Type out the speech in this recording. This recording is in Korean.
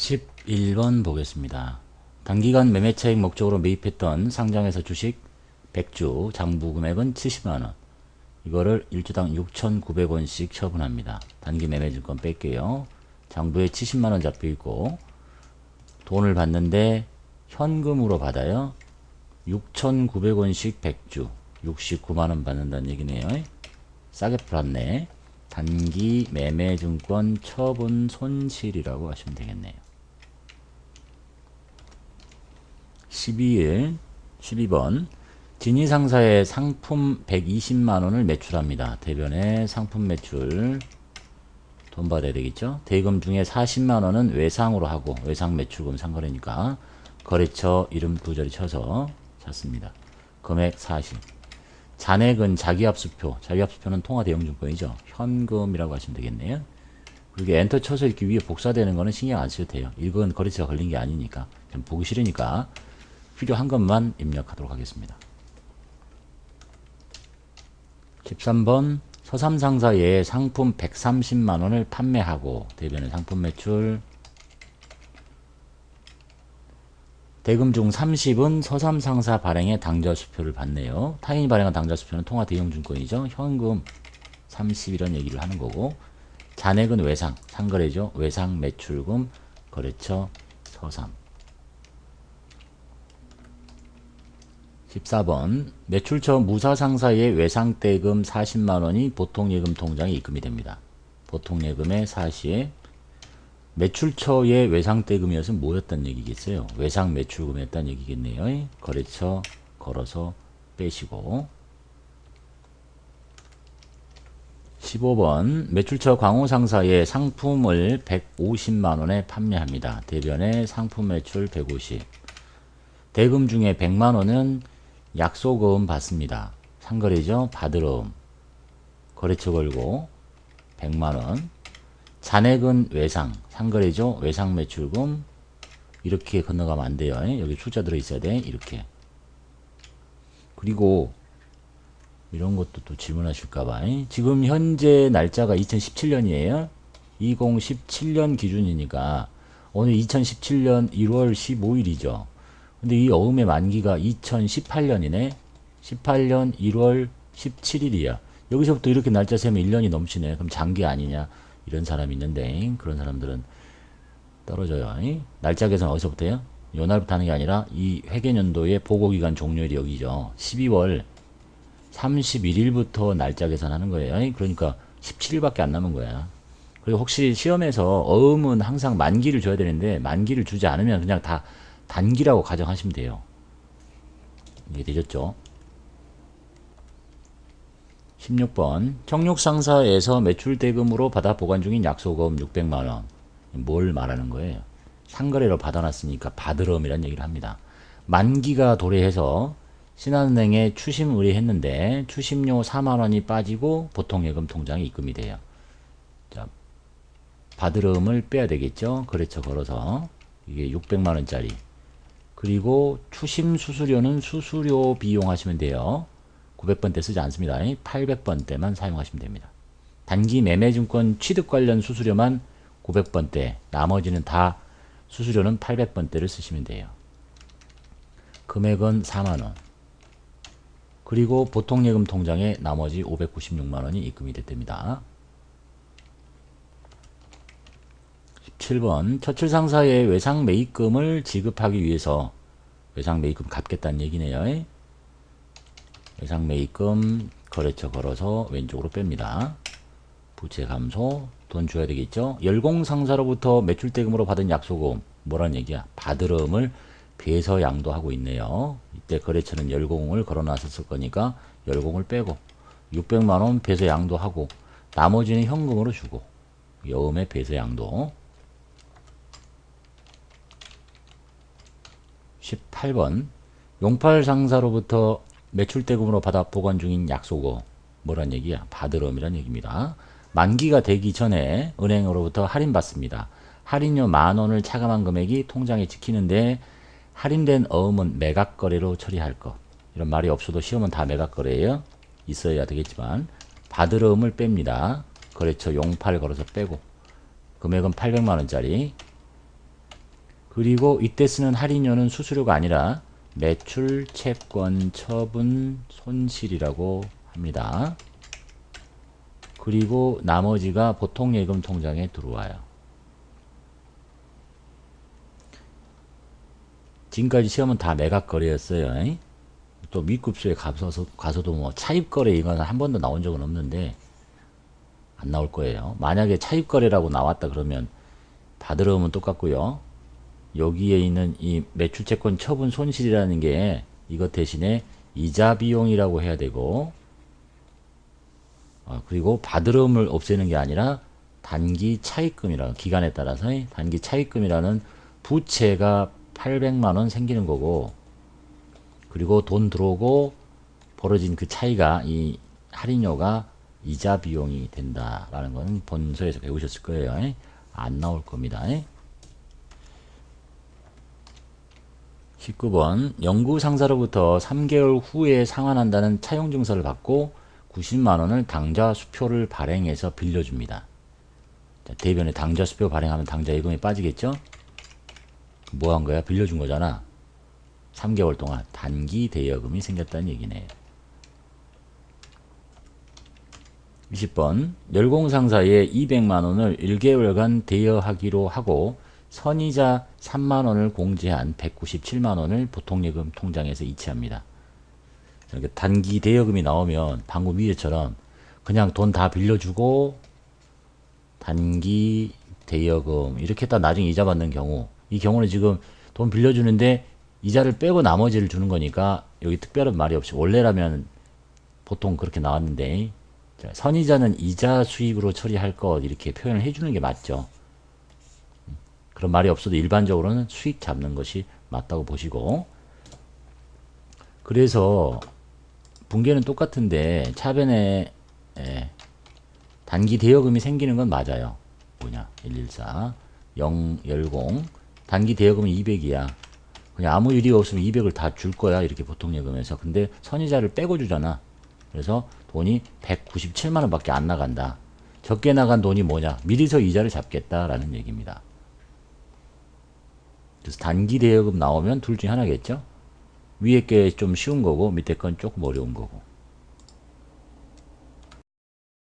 11번 보겠습니다. 단기간 매매차익 목적으로 매입했던 상장에서 주식 100주 장부 금액은 70만원 이거를 일주당 6,900원씩 처분합니다. 단기 매매증권 뺄게요. 장부에 70만원 잡혀있고 돈을 받는데 현금으로 받아요. 6,900원씩 100주 69만원 받는다는 얘기네요. 싸게 팔았네. 단기 매매증권 처분 손실이라고 하시면 되겠네요. 12일 12번 진이상사의 상품 120만원을 매출합니다. 대변에 상품 매출 돈 받아야 되겠죠. 대금 중에 40만원은 외상으로 하고 외상 매출금 상거래니까 거래처 이름 두 자리 쳐서 찾습니다. 금액 40 잔액은 자기압수표 자기압수표는 통화대형증권이죠. 현금이라고 하시면 되겠네요. 그리고 엔터 쳐서 이렇게 위에 복사되는 거는 신경 안 쓰셔도 돼요. 이건 거래처가 걸린 게 아니니까 보기 싫으니까 필요한 것만 입력하도록 하겠습니다. 13번 서삼상사에 상품 130만원을 판매하고 대변의 상품 매출 대금 중 30은 서삼상사 발행의 당좌수표를 받네요. 타인이 발행한 당좌수표는 통화 대형증권이죠. 현금 30이런 얘기를 하는 거고 잔액은 외상, 상거래죠. 외상 매출금 거래처 서삼 14번 매출처 무사상사의 외상대금 40만원이 보통예금 통장에 입금이 됩니다. 보통예금의 사시에 매출처의 외상대금이었으면 뭐였단 얘기겠어요? 외상 매출금이었단 얘기겠네요. 거래처 걸어서 빼시고 15번 매출처 광호상사의 상품을 150만원에 판매합니다. 대변에 상품 매출 150 대금 중에 100만원은 약소금 받습니다. 상거래죠. 받으럼 거래처 걸고 100만원 잔액은 외상 상거래죠. 외상 매출금 이렇게 건너가면 안 돼요. 여기 숫자 들어있어야 돼. 이렇게 그리고 이런 것도 또 질문하실까봐 지금 현재 날짜가 2017년이에요. 2017년 기준이니까 오늘 2017년 1월 15일이죠. 근데 이 어음의 만기가 2018년이네. 18년 1월 17일이야. 여기서부터 이렇게 날짜 세면 1년이 넘치네. 그럼 장기 아니냐. 이런 사람이 있는데 그런 사람들은 떨어져요. 날짜 계산 어디서부터요? 요 날부터 하는 게 아니라 이 회계년도의 보고기간 종료일이 여기죠. 12월 31일부터 날짜 계산하는 거예요. 그러니까 17일밖에 안 남은 거야. 그리고 혹시 시험에서 어음은 항상 만기를 줘야 되는데 만기를 주지 않으면 그냥 다 단기라고 가정하시면 돼요. 이게 되셨죠? 16번 청육상사에서 매출대금으로 받아 보관 중인 약소금 600만원 뭘 말하는 거예요? 상거래로 받아놨으니까 받으럼이란 얘기를 합니다. 만기가 도래해서 신한은행에 추심 의뢰했는데 추심료 4만원이 빠지고 보통예금 통장에 입금이 돼요. 자, 받으럼을 빼야 되겠죠? 거래처 걸어서 이게 600만원짜리 그리고 추심 수수료는 수수료 비용 하시면 돼요. 900번대 쓰지 않습니다. 800번대만 사용하시면 됩니다. 단기 매매증권 취득 관련 수수료만 900번대 나머지는 다 수수료는 800번대를 쓰시면 돼요. 금액은 4만원 그리고 보통예금 통장에 나머지 596만원이 입금이 됐답니다. 17번 처칠상사의 외상 매입금을 지급하기 위해서 외상 매입금 갚겠다는 얘기네요. 외상 매입금 거래처 걸어서 왼쪽으로 뺍니다. 부채 감소 돈 줘야 되겠죠. 열공상사로부터 매출대금으로 받은 약소금 뭐란 얘기야. 받으름을 배서 양도하고 있네요. 이때 거래처는 열공을 걸어놨었을 거니까 열공을 빼고 600만원 배서 양도하고 나머지는 현금으로 주고 여음의 배서 양도 18번 용팔 상사로부터 매출대금으로 받아 보관 중인 약속어 뭐란 얘기야? 받으럼이란 얘기입니다. 만기가 되기 전에 은행으로부터 할인받습니다. 할인료 만원을 차감한 금액이 통장에 찍히는데 할인된 어음은 매각거래로 처리할 것. 이런 말이 없어도 시험은 다 매각거래예요. 있어야 되겠지만 받으럼을 뺍니다. 거래처 용팔 걸어서 빼고 금액은 800만원짜리 그리고 이때 쓰는 할인료는 수수료가 아니라 매출 채권 처분 손실이라고 합니다. 그리고 나머지가 보통 예금 통장에 들어와요. 지금까지 시험은 다 매각 거래였어요. 또 미급수에 가서서, 가서도 뭐 차입 거래 이건 한 번도 나온 적은 없는데 안 나올 거예요. 만약에 차입 거래라고 나왔다 그러면 받으러 오면 똑같고요. 여기에 있는 이 매출채권 처분 손실이라는 게 이것 대신에 이자 비용이라고 해야 되고 어, 그리고 받으름을 없애는 게 아니라 단기 차입금이라는 기간에 따라서 단기 차입금이라는 부채가 800만 원 생기는 거고 그리고 돈 들어오고 벌어진 그 차이가 이 할인료가 이자 비용이 된다라는 거는 본서에서 배우셨을 거예요. 안 나올 겁니다. 19번 연구 상사로부터 3개월 후에 상환한다는 차용 증서를 받고 90만 원을 당좌 수표를 발행해서 빌려줍니다. 자, 대변에 당좌 수표 발행하면 당좌 예금이 빠지겠죠? 뭐 한 거야? 빌려준 거잖아. 3개월 동안 단기 대여금이 생겼다는 얘기네. 20번 열공상사에 200만 원을 1개월간 대여하기로 하고 선이자 3만 원을 공제한 197만 원을 보통예금 통장에서 이체합니다. 이렇게 단기 대여금이 나오면 방금 위에처럼 그냥 돈 다 빌려주고 단기 대여금 이렇게 딱 나중에 이자 받는 경우 이 경우는 지금 돈 빌려주는데 이자를 빼고 나머지를 주는 거니까 여기 특별한 말이 없이 원래라면 보통 그렇게 나왔는데 자, 선이자는 이자 수익으로 처리할 것 이렇게 표현을 해주는 게 맞죠. 그런 말이 없어도 일반적으로는 수익 잡는 것이 맞다고 보시고 그래서 붕괴는 똑같은데 차변에 예, 단기 대여금이 생기는 건 맞아요. 뭐냐 114 0 10 단기 대여금은 200이야. 그냥 아무 일이 없으면 200을 다 줄 거야 이렇게 보통 예금에서 근데 선이자를 빼고 주잖아. 그래서 돈이 197만 원 밖에 안 나간다. 적게 나간 돈이 뭐냐? 미리서 이자를 잡겠다라는 얘기입니다. 그래서 단기 대여금 나오면 둘 중에 하나겠죠? 위에 게 좀 쉬운 거고 밑에 건 조금 어려운 거고.